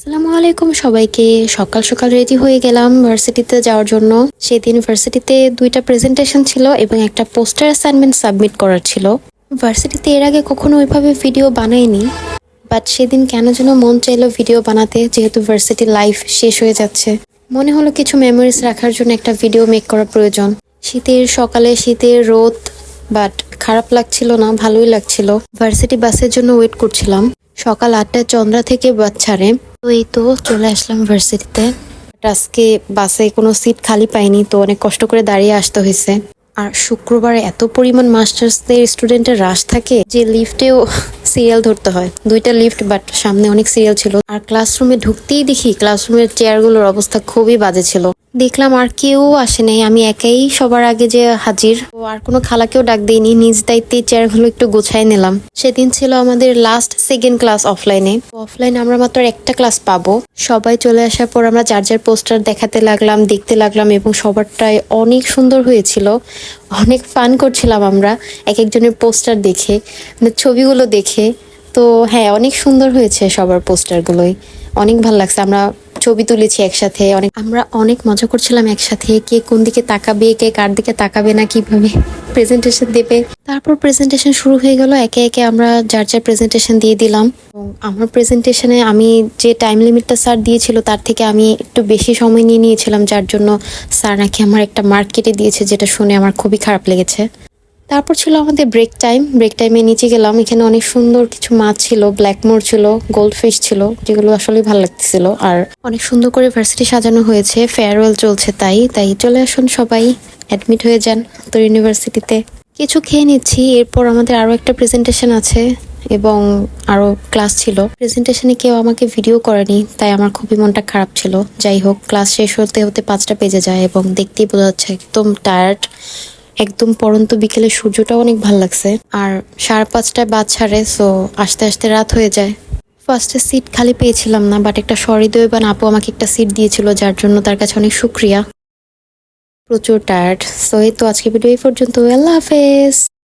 আসসালামু আলাইকুম সবাইকে। সকাল সকাল রেডি হয়ে গেলাম ভার্সিটিতে যাওয়ার জন্য। সেদিন ভার্সিটিতে দুইটা প্রেজেন্টেশন ছিল এবং একটা পোস্টার অ্যাসাইনমেন্ট সাবমিট করার ছিল। ভার্সিটিতে এর আগে কখনো ওইভাবে ভিডিও বানাইনি বাট সেদিন কেন যেন মন চাইলো ভিডিও বানাতে, যেহেতু ভার্সিটি লাইফ শেষ হয়ে যাচ্ছে। মনে হলো কিছু মেমোরিজ রাখার জন্য একটা ভিডিও মেক করা প্রয়োজন। শীতের সকালে শীতের রোদ বাট খারাপ লাগছিল না, ভালোই লাগছিল। ভার্সিটি বাসের জন্য ওয়েট করছিলাম। সকাল আটটায় চন্দ্রা থেকে বাস ছাড়ে। তো এই তো চলে আসলাম ভার্সিটিতে। আজকে বাসে কোনো সিট খালি পাইনি, তো অনেক কষ্ট করে দাঁড়িয়ে আসতে হয়েছে। আর শুক্রবারে এত পরিমাণ মাস্টার্সদের স্টুডেন্টের রাশ থাকে যে লিফটেও সিরিয়াল ধরতে হয়। দুইটা লিফট, বাট সামনে অনেক সিরিয়াল ছিল। আর ক্লাসরুমে ঢুকতেই দেখি ক্লাসরুমের চেয়ারগুলোর অবস্থা খুবই বাজে ছিল। দেখলাম আর কেউ আসে নাই। আমি একাই সবার আগে যে হাজির। তো আর কোনো খালাকেও ডাক দিইনি। নিজ দায়িত্বে চেয়ারগুলো একটু গোছায় নিলাম। সেদিন ছিল আমাদের লাস্ট সেকেন্ড ক্লাস অফলাইনে অফলাইনে আমরা মাত্র একটা ক্লাস পাবো। সবাই চলে আসার পর আমরা যার যার পোস্টার দেখাতে লাগলাম, দেখতে লাগলাম এবং সবারটাই অনেক সুন্দর হয়েছিল। অনেক ফান করছিলাম আমরা এক একজনের পোস্টার দেখে মানে ছবিগুলো দেখে। তো হ্যাঁ অনেক সুন্দর হয়েছে সবার পোস্টারগুলোই অনেক ভালো লাগছে। আমরা ছবি তুলেছি একসাথে, অনেক আমরা অনেক মজা করছিলাম একসাথে, কে কোন দিকে তাকাবে, কে কার দিকে তাকাবে না কীভাবে প্রেজেন্টেশন দেবে। তারপর প্রেজেন্টেশন শুরু হয়ে গেল, একে একে আমরা যার যার প্রেজেন্টেশন দিয়ে দিলাম। এবং আমার প্রেজেন্টেশনে আমি যে টাইম লিমিটটা স্যার দিয়েছিল, তার থেকে আমি একটু বেশি সময় নিয়ে নিয়েছিলাম, যার জন্য স্যার নাকি আমার একটা মার্ক কেটে দিয়েছে, যেটা শুনে আমার খুবই খারাপ লেগেছে। তারপর ছিল আমাদের ব্রেক টাইম ব্রেক টাইমে নিচে গেলাম। এখানে অনেক সুন্দর কিছু মাছ ছিল ব্ল্যাক মোর ছিল গোল্ড ফিশ ছিল, যেগুলো আসলে ভালো লাগতেছিল। আর অনেক সুন্দর করে ভার্সিটি সাজানো হয়েছে। ফেয়ারওয়েল চলছে তাই। তাই চলে আসুন সবাই। অ্যাডমিট হয়ে যান তো। ইউনিভার্সিটিতে কিছু খেয়ে নিচ্ছি। এরপর আমাদের আরও একটা প্রেজেন্টেশন আছে এবং আরও ক্লাস ছিল। প্রেজেন্টেশনে কেউ আমাকে ভিডিও করেনি, তাই আমার খুবই মনটা খারাপ ছিল। যাই হোক ক্লাস শেষ হতে হতে পাঁচটা পেজে যায় এবং দেখতেই বোঝা যাচ্ছে একদম টায়ার্ড একদম পরন্ত বিকেলে সূর্যটাও অনেক ভালো লাগছে। আর সাড়ে পাঁচটায় বাদ ছাড়ে সো আস্তে আস্তে রাত হয়ে যায়। ফার্স্টে সিট খালি পেয়েছিলাম না বাট একটা সহৃদয়বান আপু আমাকে একটা সিট দিয়েছিল, যার জন্য তার কাছে অনেক সুক্রিয়া। প্রচুর টায়ার্ড সো এই তো আজকে ভিডিও এই পর্যন্ত। আল্লাহ হাফেজ।